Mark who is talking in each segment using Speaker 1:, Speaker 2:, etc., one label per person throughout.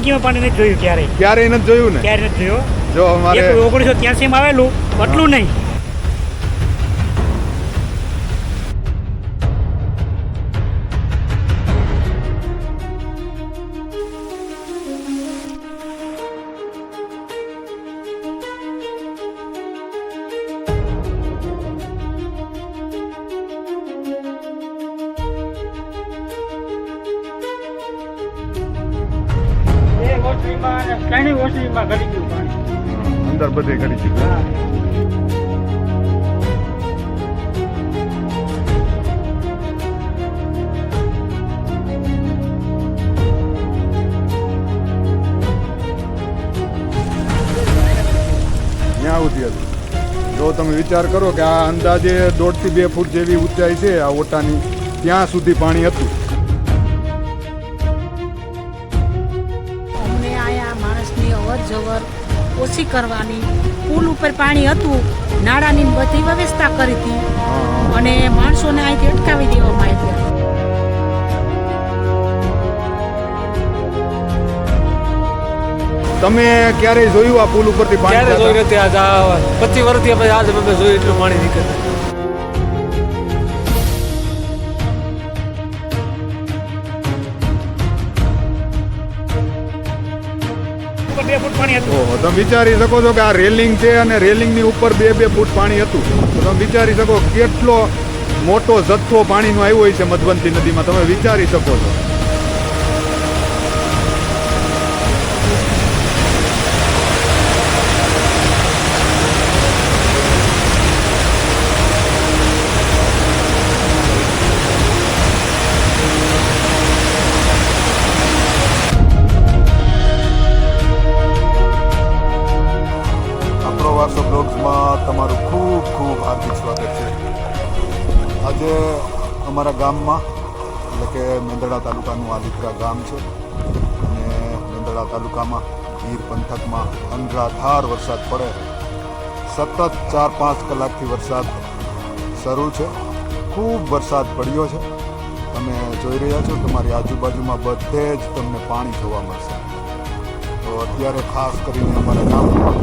Speaker 1: ટંકીમાં પાણી નથી જોયું ક્યારેય.
Speaker 2: ક્યારેય નથી જોયું ને?
Speaker 1: ક્યારે નથી જોયું.
Speaker 2: જો અમારે
Speaker 1: ઓગણીસો ઓગણીસો ત્યાસીમાં આવેલું એટલું નહીં.
Speaker 2: વિચાર કરો કે આ અંદાજે દોઢથી બે ફૂટ જેવી ઊંચાઈ છે આ ઓટાની ત્યાં સુધી પાણી હતું.
Speaker 3: અમને આયા માણસની અવર જવર ઓછી કરવાની પુલ ઉપર પાણી હતું નાળાની બધી વ્યવસ્થા કરી હતી. અને માણસોને અહીંથી અટકાવી દેવામાં
Speaker 2: તમે ક્યારેય જોયું આ પુલ ઉપરથી પાણી
Speaker 4: ક્યારે જોઈ
Speaker 2: જતા?
Speaker 4: નથી આજ આ પચીસ વર્ષથી આપણે આજે અમે જોયું એટલું પાણી નીકળે.
Speaker 2: તમે વિચારી શકો છો કે આ રેલિંગ છે અને રેલિંગની ઉપર બે બે ફૂટ પાણી હતું. તો તમે વિચારી શકો કેટલો મોટો જથ્થો પાણીનો આવ્યો હોય છે મધવંતી નદીમાં તમે વિચારી શકો છો. અમારા ગામમાં, એટલે કે મેંદરડા તાલુકાનું આ લીધરા ગામ છે. અને મેંદરડા તાલુકામાં, ગીર પંથકમાં અનરાધાર વરસાદ પડે. સતત ચાર પાંચ કલાકથી વરસાદ શરૂ છે. ખૂબ વરસાદ પડ્યો છે. તમે જોઈ રહ્યા છો તમારી આજુબાજુમાં બધે જ તમને પાણી જોવા મળશે. તો અત્યારે ખાસ કરીને અમારા ગામમાં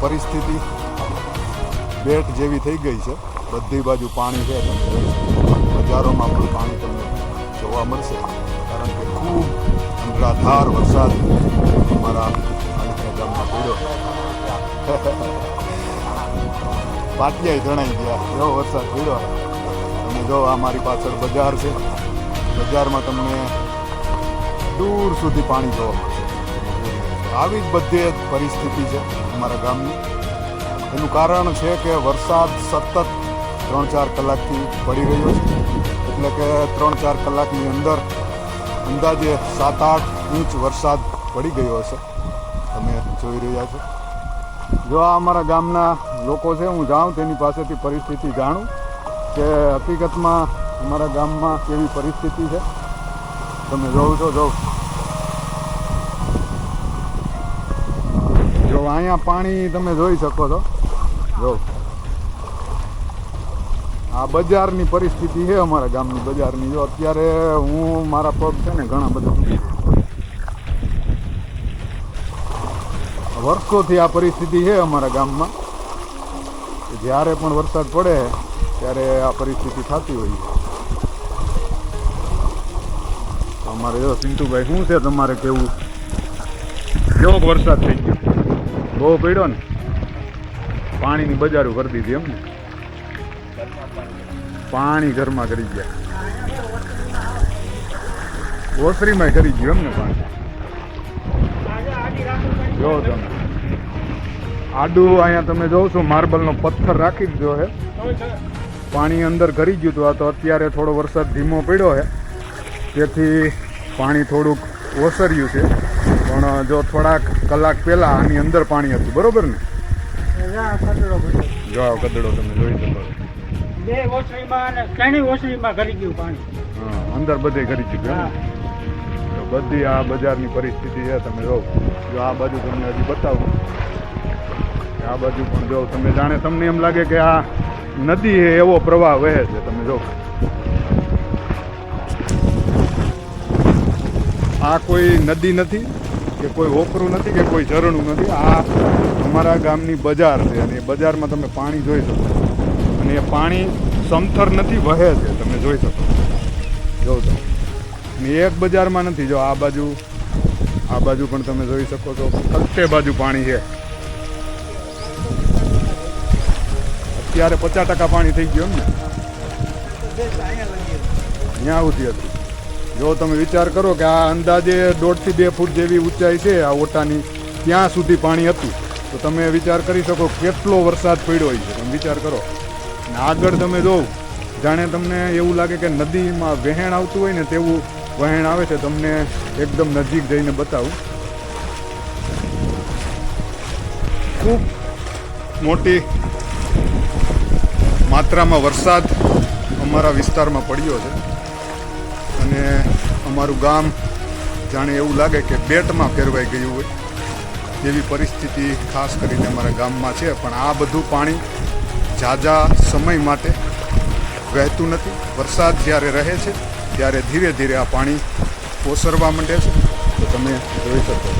Speaker 2: પરિસ્થિતિ બેટ જેવી થઈ ગઈ છે. બધી બાજુ પાણી છે. બજારોમાં પણ પાણી તમને જોવા મળશે. કારણ કે ખૂબ અનરાધાર વરસાદ અમારા ગામમાં પડ્યો. પાટિયા જણાઈ ગયા એવો વરસાદ પડ્યો અને જો આ મારી પાછળ બજાર છે, બજારમાં તમને દૂર સુધી પાણી જોવા મળશે. આવી જ બધી પરિસ્થિતિ છે અમારા ગામની. એનું કારણ છે કે વરસાદ સતત ત્રણ ચાર કલાકથી પડી રહ્યો છે. એટલે કે ત્રણ ચાર કલાકની અંદર અંદાજે સાત આઠ ઇંચ વરસાદ પડી ગયો હશે. તમે જોઈ રહ્યા છો. જો આ અમારા ગામના લોકો છે, હું જાઉં તેની પાસેથી પરિસ્થિતિ જાણું કે હકીકતમાં અમારા ગામમાં કેવી પરિસ્થિતિ છે. તમે જોઉં છો જો જો અહીંયા પાણી તમે જોઈ શકો છો. જો. આ બજારની પરિસ્થિતિ છે અમારા ગામની બજારની. જો અત્યારે હું, મારા પગ છે ને ઘણા બધા વર્ષોથી આ પરિસ્થિતિ છે અમારા ગામમાં. જ્યારે પણ વરસાદ પડે, ત્યારે આ પરિસ્થિતિ થતી હોય અમારે જો પિન્ટુભાઈ શું છે તમારે કેવું? કેવો વરસાદ થઈ ગયો? બહુ પડ્યો ને? પાણીની બજારું કરી દીધી એમ ને પાણી ઘરમાં કરી ગયા. ઓસરીમાં કરી ગયું એમ ને પાણી. જો તમે. આડું અહીંયા તમે જોવો છો માર્બલનો પથ્થર રાખી દીધો છે. પાણી અંદર કરી ગયું હતું. આ તો અત્યારે થોડો વરસાદ ધીમો પડ્યો છે. તેથી પાણી થોડુંક ઓસર્યું છે. પણ જો થોડાક કલાક પહેલાં આની અંદર પાણી હતું. બરોબર ને? જો કદડો તમે જોઈ શકો છો.
Speaker 1: બે ઓસરીમાં અને ત્રણેય ઓસરીમાં ગળી ગયું પાણી.
Speaker 2: હા અંદર બધે
Speaker 1: હા.
Speaker 2: તો બધી આ બજારની પરિસ્થિતિ છે તમે જો જો આ બાજુ તમને હજી બતાવું. આ બાજુ પણ જો તમે જાણે તમને એમ લાગે કે આ નદી એ એવો પ્રવાહ વહે છે તમે જો આ કોઈ નદી નથી કે કોઈ ઓકરું નથી કે કોઈ ઝરણું નથી. આ અમારા ગામની બજાર છે અને એ બજારમાં તમે પાણી જોઈ શકો અને એ પાણી સમથર નથી, વહે છે. તમે જોઈ શકો. જો તો એક બજારમાં નથી. જો આ બાજુ આ બાજુ પણ તમે જોઈ શકો છો. ફરતે બાજુ પાણી છે. અત્યારે પચાસ ટકા પાણી થઈ ગયું ને? ત્યાં સુધી હતી. જો તમે વિચાર કરો કે આ અંદાજે દોઢથી બે ફૂટ જેવી ઊંચાઈ છે આ ઓટાની, ત્યાં સુધી પાણી હતું. તો તમે વિચાર કરી શકો કેટલો વરસાદ પડ્યો હોય છે. તમે વિચાર કરો. અને આગળ તમે જોવ જાણે તમને એવું લાગે કે નદીમાં વહેણ આવતું હોય ને તેવું વહેણ આવે છે, તમને એકદમ નજીક જઈને બતાવું. ખૂબ મોટી માત્રામાં વરસાદ અમારા વિસ્તારમાં પડ્યો છે. અને અમારું ગામ જાણે એવું લાગે કે બેટમાં ફેરવાઈ ગયું હોય એવી પરિસ્થિતિ ખાસ કરીને અમારા ગામમાં છે. પણ આ બધું પાણી ઝાઝા સમય માટે વહેતું નથી. વરસાદ જ્યારે રહે છે, ત્યારે ધીરે ધીરે આ પાણી ઓસરવા માંડે છે. તો તમે જોઈ શકો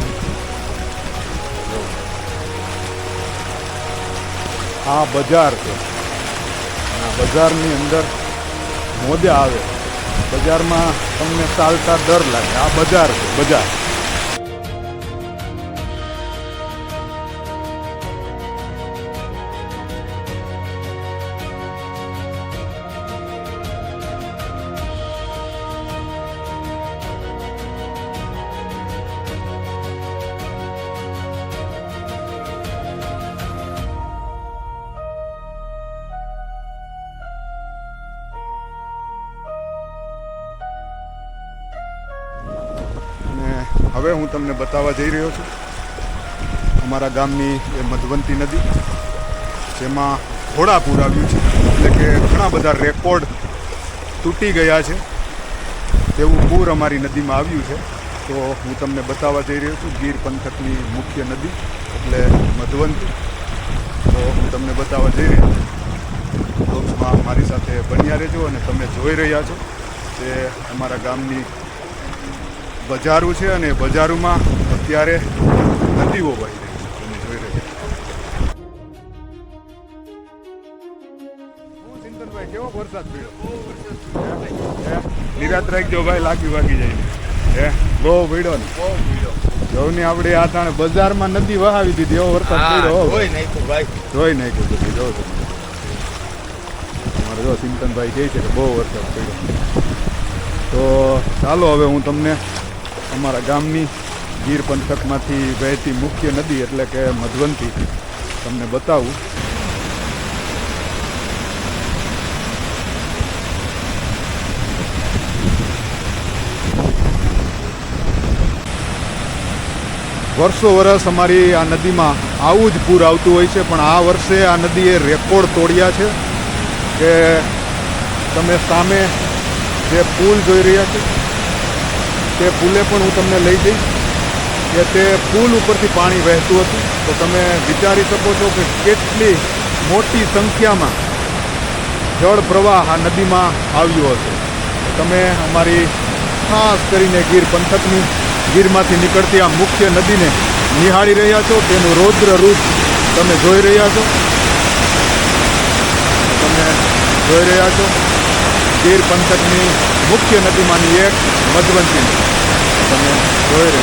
Speaker 2: આ બજાર છે. આ બજારની અંદર મોજા આવે. બજારમાં તમને ચાલતા ડર લાગે. આ બજાર છે, બજાર. હવે હું તમને બતાવવા જઈ રહ્યો છું. અમારા ગામની એ મધવંતી નદી, જેમાં ઘોડાપૂર આવ્યું છે. એટલે કે ઘણા બધા રેકોર્ડ તૂટી ગયા છે. તેવું પૂર અમારી નદીમાં આવ્યું છે. તો હું તમને બતાવવા જઈ રહ્યો છું, ગીર પંથકની મુખ્ય નદી, એટલે મધવંતી. તો હું તમને બતાવવા જઈ રહ્યો છું. બ્લોગ્સમાં મારી સાથે બન્યા રહેજો અને તમે જોઈ રહ્યા છો જે અમારા ગામની બજારું છે અને બજારોમાં અત્યારે નદીઓ વહી રહી છે તમે જોઈ રહ્યા છો. ચિંતનભાઈ કેવો વરસાદ પડ્યો? નિરાત રાખજો ભાઈ લાગી વાગી જાય હે? બહુ પડ્યો ને. જોવ ને આપણે આ તાણે બજારમાં નદી વહાવી દીધી એવો વરસાદ પડ્યો હો. જોઈ નાખ્યું બધું જો તમે. જો ચિંતનભાઈ કહે છે કે બહુ વરસાદ પડ્યો. તો ચાલો હવે હું તમને અમારા ગામની ગીર પંથકમાંથી વહેતી મુખ્ય નદી એટલે કે મધવંતી. તમને બતાવું. વર્ષો વર્ષ અમારી આ નદીમાં આવું જ પૂર આવતું હોય છે, પણ આ વર્ષે આ નદીએ રેકોર્ડ તોડ્યા છે કે તમે સામે જે પુલ જોઈ રહ્યા છો તે પુલે પણ હું તમને લઈ જઈશ, કે તે પુલ ઉપરથી પાણી વહેતું હતું. તો તમે વિચારી શકો છો કે કેટલી મોટી સંખ્યામાં જળ પ્રવાહ આ નદીમાં આવ્યો હતો તમે અમારી ખાસ કરીને ગીર પંથકની ગીરમાંથી નીકળતી આ મુખ્ય નદીને નિહાળી રહ્યા છો. તેનું રૌદ્ર રૂપ તમે જોઈ રહ્યા છો. તમે જોઈ રહ્યા છો. ગીર પંથકની મુખ્ય નદીમાંની એક મધવંતી નદી. તમે જોઈ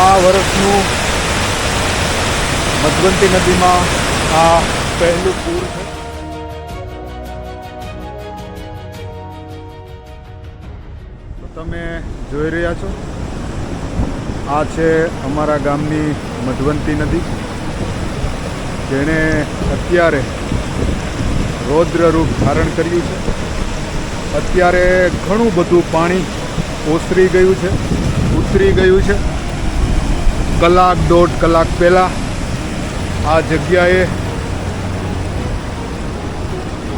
Speaker 2: આ વર્ષનું મધવંતી નદીમાં આ પહેલું પૂર છે. તો તમે જોઈ રહ્યા છો, આ છે અમારા ગામની મધવંતી નદી. જેણે અત્યારે રૌદ્ર રૂપ ધારણ કર્યું છે. અત્યારે ઘણું બધું પાણી ઓસરી ગયું છે, ઉતરી ગયું છે. કલાક દોઢ કલાક પહેલાં આ જગ્યાએ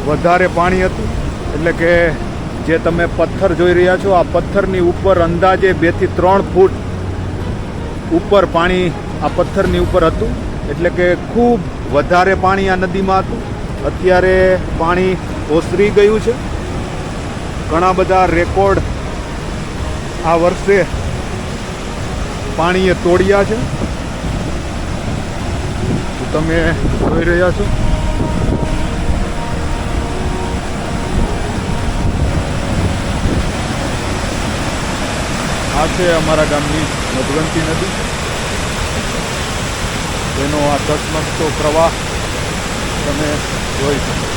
Speaker 2: વધારે પાણી હતું. એટલે કે જે તમે પથ્થર જોઈ રહ્યા છો, આ પથ્થરની ઉપર અંદાજે બેથી ત્રણ ફૂટ ઉપર પાણી આ પથ્થરની ઉપર હતું. એટલે કે ખૂબ વધારે પાણી આ નદીમાં હતું. અત્યારે પાણી ઓસરી ગયું છે. ઘણા બધા રેકોર્ડ આ વર્ષે પાણીએ તોડ્યા છે. તમે જોઈ રહ્યા છો. આ છે અમારા ગામની મધવંતી નદી. તેનો આ ધસમસતો પ્રવાહ તમે જોઈ શકો.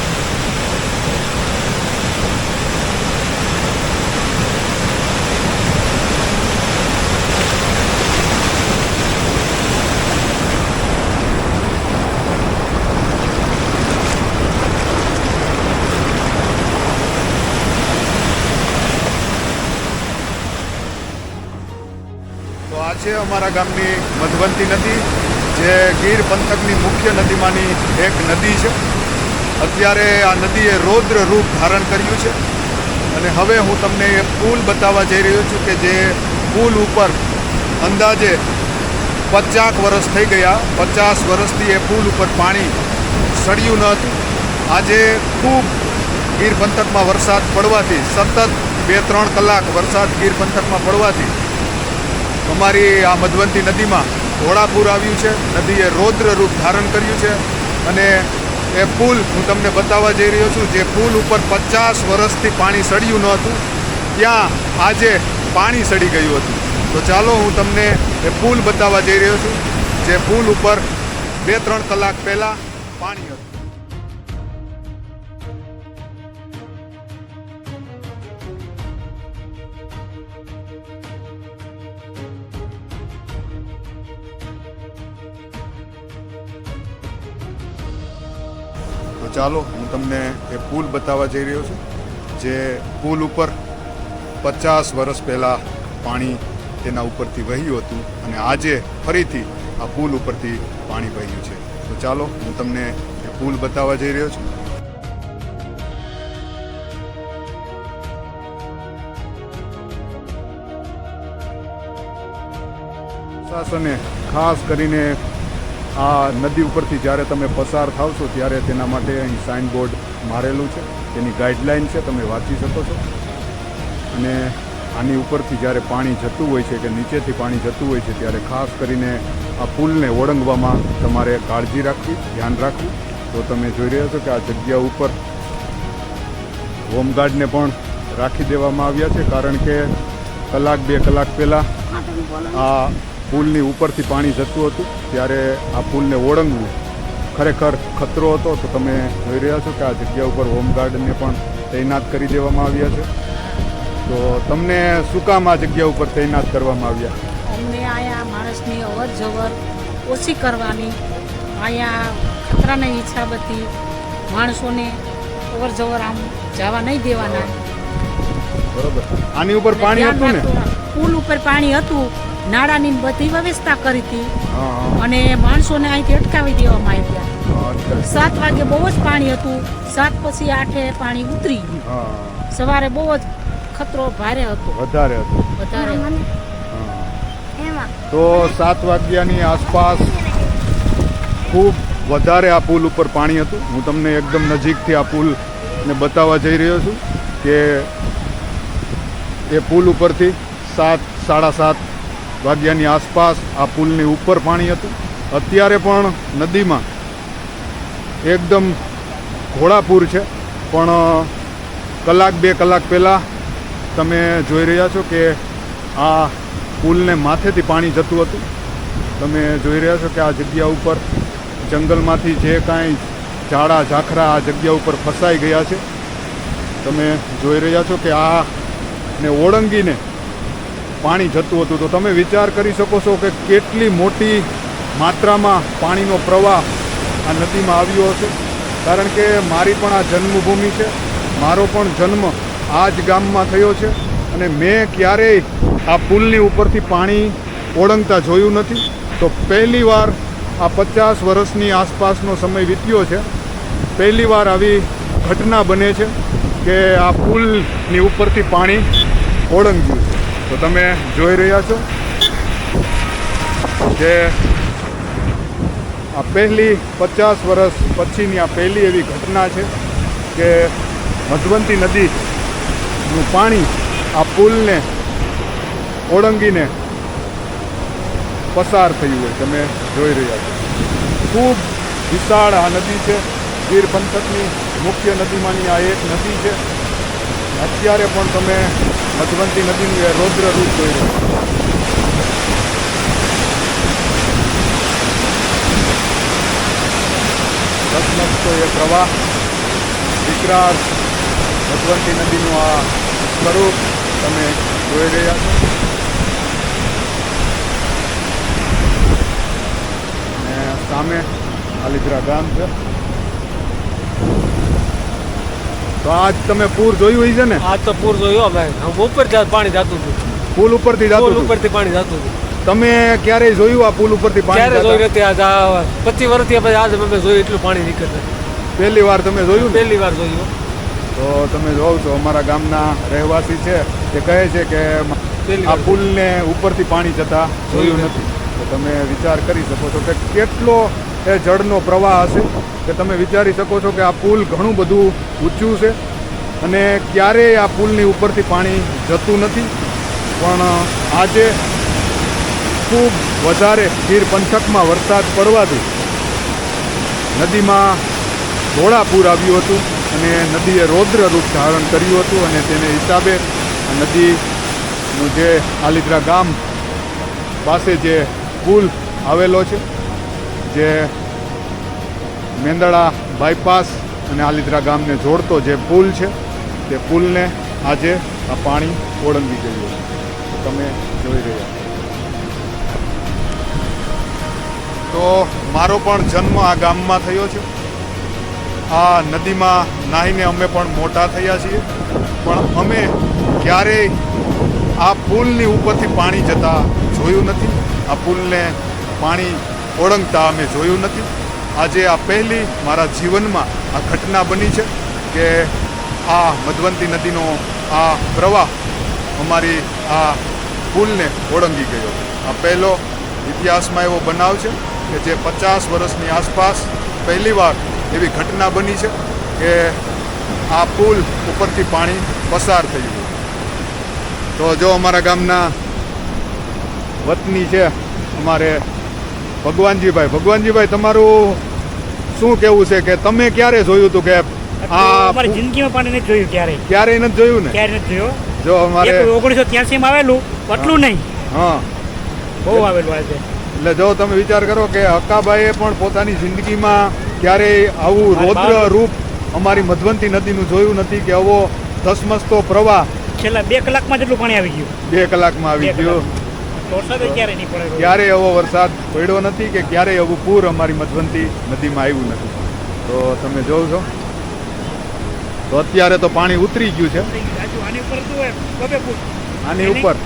Speaker 2: છે. અમારા ગામની મધવંતી નદી, જે ગીર પંથકની મુખ્ય નદીમાંની એક નદી છે. અત્યારે આ નદીએ રૌદ્ર રૂપ ધારણ કર્યું છે. અને હવે હું તમને એ પુલ બતાવવા જઈ રહ્યો છું કે જે પુલ ઉપર અંદાજે પચાસ વર્ષ થઈ ગયા. પચાસ વર્ષથી એ પુલ ઉપર પાણી સળિયું ન હતું. આજે ખૂબ ગીર પંથકમાં વરસાદ પડવાથી, સતત બે ત્રણ કલાક વરસાદ ગીર પંથકમાં પડવાથી અમારી આ મધવંતી નદીમાં ઘોડાપુર આવ્યું છે. નદીએ રૌદ્ર રૂપ ધારણ કર્યું છે અને એ પુલ હું તમને બતાવવા જઈ રહ્યો છું, જે પુલ ઉપર પચાસ વર્ષથી પાણી સડ્યું ન હતું, ત્યાં આજે પાણી સડી ગયું હતું. તો ચાલો હું તમને એ પુલ બતાવવા જઈ રહ્યો છું, જે પુલ ઉપર બે ત્રણ કલાક પહેલાં પાણી હતું. ચાલો, હું તમને એ પુલ બતાવવા જઈ રહ્યો છું, જે પુલ ઉપર પચાસ વર્ષ પહેલાં પાણી તેના ઉપરથી વહ્યું હતું અને આજે ફરીથી આ પુલ ઉપરથી પાણી વહ્યું છે. તો ચાલો, હું તમને એ પુલ બતાવવા જઈ રહ્યો છું. શાસને ખાસ કરીને આ નદી ઉપરથી જ્યારે તમે પસાર થાવશો ત્યારે તેના માટે અહીં સાઇનબોર્ડ મારેલું છે. તેની ગાઈડલાઇન છે તમે વાંચી શકો છો. અને આની ઉપરથી જ્યારે પાણી જતું હોય છે કે નીચેથી પાણી જતું હોય છે ત્યારે ખાસ કરીને આ પુલને ઓળંગવામાં તમારે કાળજી રાખવી ધ્યાન રાખવું. તો તમે જોઈ રહ્યા છો કે આ જગ્યા ઉપર હોમગાર્ડને પણ રાખી દેવામાં આવ્યા છે કારણ કે કલાક બે કલાક પહેલાં આ પુલની ઉપરથી પાણી જતું હતું ત્યારે આ પુલને ઓળંગવું ખરેખર ખતરો હતો. તો તમે જોઈ રહ્યા છો કે આ જગ્યા ઉપર હોમગાર્ડને પણ તૈનાત કરી દેવામાં આવ્યા છે. તો તમને શું કામ આ જગ્યા ઉપર તૈનાત કરવામાં આવ્યા?
Speaker 3: અમને અહીંયા માણસની અવર જવર ઓછી કરવાની અહીંયા ખતરાની હિસાબથી માણસોને અવર જવર આમ જવા નહીં દેવાના.
Speaker 2: બરોબર. આની ઉપર પાણી હતું ને?
Speaker 3: પુલ ઉપર પાણી હતું નાળાની બધી વ્યવસ્થા કરી હતી. અને માણસોને અહીંથી અટકાવી દેવામાં આવ્યા. સાત વાગે બહુ જ પાણી હતું. સાત પછી આઠે પાણી ઉતરી ગયું. સવારે બહુ જ ખતરો ભારે હતો.
Speaker 2: વધારે હતો.
Speaker 3: વધારે
Speaker 2: તો સાત વાગ્યાની આસપાસ ખૂબ વધારે આ પુલ ઉપર પાણી હતું. હું તમને એકદમ નજીકથી આ પુલ ને બતાવવા જઈ રહ્યો છું કે એ પુલ ઉપરથી સાત સાડા સાત વાગ્યાની આસપાસ આ પુલની ઉપર પાણી હતું. અત્યારે પણ નદીમાં એકદમ ઘોડાપૂર છે. પણ કલાક બે કલાક પહેલાં તમે જોઈ રહ્યા છો કે આ પુલને માથેથી પાણી જતું હતું. તમે જોઈ રહ્યા છો કે આ જગ્યા ઉપર જંગલમાંથી જે કાંઈ ઝાડા ઝાખરા આ જગ્યા ઉપર ફસાઈ ગયા છે. તમે જોઈ રહ્યા છો કે આ ને ઓળંગીને પાણી જતું હતું. તો તમે વિચાર કરી શકો છો કે કેટલી મોટી માત્રામાં પાણીનો પ્રવાહ આ નદીમાં આવ્યો હશે. કારણ કે મારી પણ આ જન્મભૂમિ છે. મારો પણ જન્મ આ જ ગામમાં થયો છે. અને મેં ક્યારેય આ પુલની ઉપરથી પાણી ઓળંગતા જોયું નથી. તો પહેલીવાર આ પચાસ વર્ષની આસપાસનો સમય વીત્યો છે. પહેલીવાર આવી ઘટના બને છે કે આ પુલની ઉપરથી પાણી ઓળંગ્યું છે. તો તમે જોઈ રહ્યા છો કે આ પહેલી પચાસ વર્ષ પછીની આ પહેલી એવી ઘટના છે કે મધવંતી નદીનું પાણી આ પુલને ઓળંગીને પસાર થયું હોય. તમે જોઈ રહ્યા છો. ખૂબ વિશાળ આ નદી છે. ગીર પંથકની મુખ્ય નદીમાંની આ એક નદી છે. અત્યારે પણ તમે મધવંતી નદીનું એ રૌદ્ર રૂપ જોઈ રહ્યું છો એ પ્રવાહ, વિકરાળ ભગવંતી નદીનું આ સ્વરૂપ તમે જોઈ રહ્યા છો. સામે આલિદ્રા ગામ છે. તો આજ તમે પૂર જોયું હોય છે ને?
Speaker 4: આજ તો પૂર જોયું અમે ઉપર પાણી જતું હતું.
Speaker 2: પુલ ઉપરથી જતું પુલ
Speaker 4: ઉપરથી પાણી જતું હતું.
Speaker 2: તમે ક્યારેય જોયું આ પુલ ઉપરથી
Speaker 4: ક્યારે
Speaker 2: પાણી
Speaker 4: જોઈ
Speaker 2: જતા?
Speaker 4: નથી આજ? પચીસ વર્ષથી પછી આજે અમે જોયું એટલું પાણી નીકળે
Speaker 2: પહેલી વાર તમે જોયું
Speaker 4: પહેલી વાર જોયું
Speaker 2: તો તમે જોવ છો અમારા ગામના રહેવાસી છે તે કહે છે કે આ પુલને ઉપરથી પાણી જતા જોયું
Speaker 4: જોયું
Speaker 2: નથી. તો તમે વિચાર કરી શકો છો કે કેટલો એ જળનો પ્રવાહ હશે કે તમે વિચારી શકો છો કે આ પુલ ઘણું બધું ઊંચું છે અને ક્યારેય આ પુલની ઉપરથી પાણી જતું નથી. પણ આજે ખૂબ વધારે ગીર પંથકમાં વરસાદ પડવાથી નદીમાં ધોળાપૂર આવ્યું હતું અને નદીએ રૌદ્ર રૂપ ધારણ કર્યું હતું અને તેને હિસાબે નદીનું જે આલિદ્રા ગામ પાસે જે પુલ આવેલો છે જે મેંદડા બાયપાસ અને આલિદ્રા ગામને જોડતો જે પુલ છે, તે પુલને આજે આ પાણી ઓળંગી ગયું છે. તમે જોઈ રહ્યા તો મારો પણ જન્મ આ ગામમાં થયો છે. આ નદીમાં નાહીને અમે પણ મોટા થયા છીએ. પણ અમે ક્યારેય આ પુલની ઉપરથી પાણી જતા જોયું નથી. આ પુલને પાણી ઓળંગતા અમે જોયું નથી. આજે આ પહેલી મારા જીવનમાં આ ઘટના બની છે કે આ મધવંતી નદીનો આ પ્રવાહ અમારી આ પુલને ઓળંગી ગયો. આ પહેલો ઇતિહાસમાં એવો બનાવ છે કે જે પચાસ વર્ષની આસપાસ પહેલીવાર એવી ઘટના બની છે કે આ પુલ ઉપરથી પાણી પસાર થયું. તો જો અમારા ગામના વતની છે, અમારે ભગવાનજીભાઈ ભગવાનજીભાઈ તમારું શું કેવું છે કે તમે ક્યારે જોયું હતું કે આ
Speaker 1: અમારી જિંદગીમાં પાણી નથી જોયું ક્યારે?
Speaker 2: ક્યારે નથી જોયું ને?
Speaker 1: ક્યારે નથી જોયું?
Speaker 2: જો અમારે
Speaker 1: ઓગણીસો ત્યાસી માં આવેલું એટલું નહીં.
Speaker 2: હા.
Speaker 1: બહુ આવેલું આજે.
Speaker 2: એટલે જો તમે વિચાર કરો કે હક્કાબાઈએ પણ પોતાની જિંદગીમાં ક્યારેય આવું રૌદ્ર રૂપ અમારી મધવંતી નદીનું જોયું નથી કે આવો ધસમસતો પ્રવાહ
Speaker 1: છેલ્લા બે કલાકમાં જેટલું પાણી આવી ગયું.
Speaker 2: બે કલાકમાં આવી ગયો. ક્યારેય એવો વરસાદ પડ્યો નથી કે ક્યારેય એવું પૂર અમારી મધવંતી નદીમાં આવ્યું નથી. તો તમે જોવ છો. તો અત્યારે તો પાણી ઉતરી ગયું છે.
Speaker 1: આની ઉપર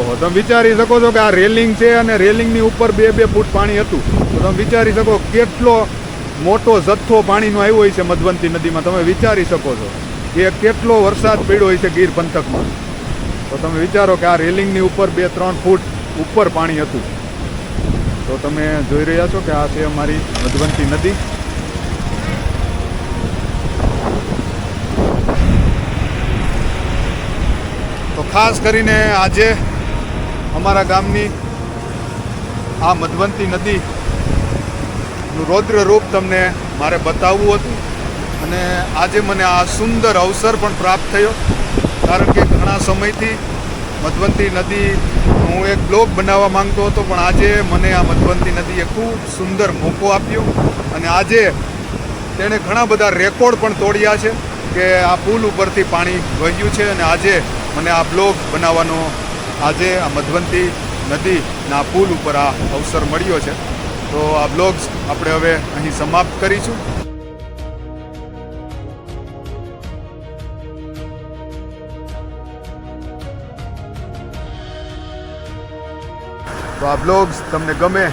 Speaker 2: ઓહો તમે વિચારી શકો છો કે આ રેલિંગ છે અને રેલિંગની ઉપર બે બે ફૂટ પાણી હતું. તો તમે વિચારી શકો કેટલો મોટો જથ્થો પાણીનો આવ્યો હોય છે મધવંતી નદીમાં. તમે વિચારી શકો છો કે કેટલો વરસાદ પડ્યો હોય છે ગીર પંથકમાં. તો તમે વિચારો કે આ રેલિંગની ઉપર બે, ત્રણ ફૂટ ઉપર પાણી હતું. તો તમે જોઈ રહ્યા છો કે આ છે અમારી મધવંતી નદી. તો ખાસ કરીને આજે અમારા ગામની આ મધવંતી નદી નું રૌદ્ર રૂપ તમને મારે બતાવવું હતું. અને આજે મને આ સુંદર અવસર પણ પ્રાપ્ત થયો. કારણ કે ઘણા સમયથી મધવંતી નદી હું એક બ્લોગ બનાવવા માંગતો હતો, પણ આજે મને આ મધવંતી નદીએ ખૂબ સુંદર મોકો આપ્યો અને આજે તેણે ઘણા બધા રેકોર્ડ પણ તોડ્યા છે કે આ પુલ ઉપરથી પાણી વહ્યું છે અને આજે મને આ બ્લોગ બનાવવાનો આજે આ મધવંતી નદીના પુલ ઉપર આ અવસર મળ્યો છે. તો આ બ્લોગ્સ આપણે હવે અહીં સમાપ્ત કરીશું. તો આ બ્લોગ્સ તમને ગમે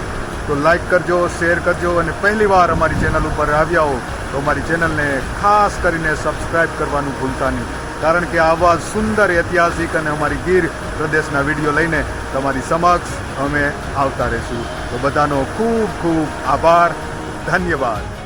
Speaker 2: તો લાઈક કરજો શેર કરજો અને પહેલી વાર અમારી ચેનલ ઉપર આવ્યા હો તો અમારી ચેનલને ખાસ કરીને સબસ્ક્રાઈબ કરવાનું ભૂલતા નહીં. કારણ કે આવા સુંદર, ઐતિહાસિક અને અમારી ગીર પ્રદેશના વીડિયો લઈને તમારી સમક્ષ અમે આવતા રહીશું. તો બધાનો ખૂબ ખૂબ આભાર. ધન્યવાદ.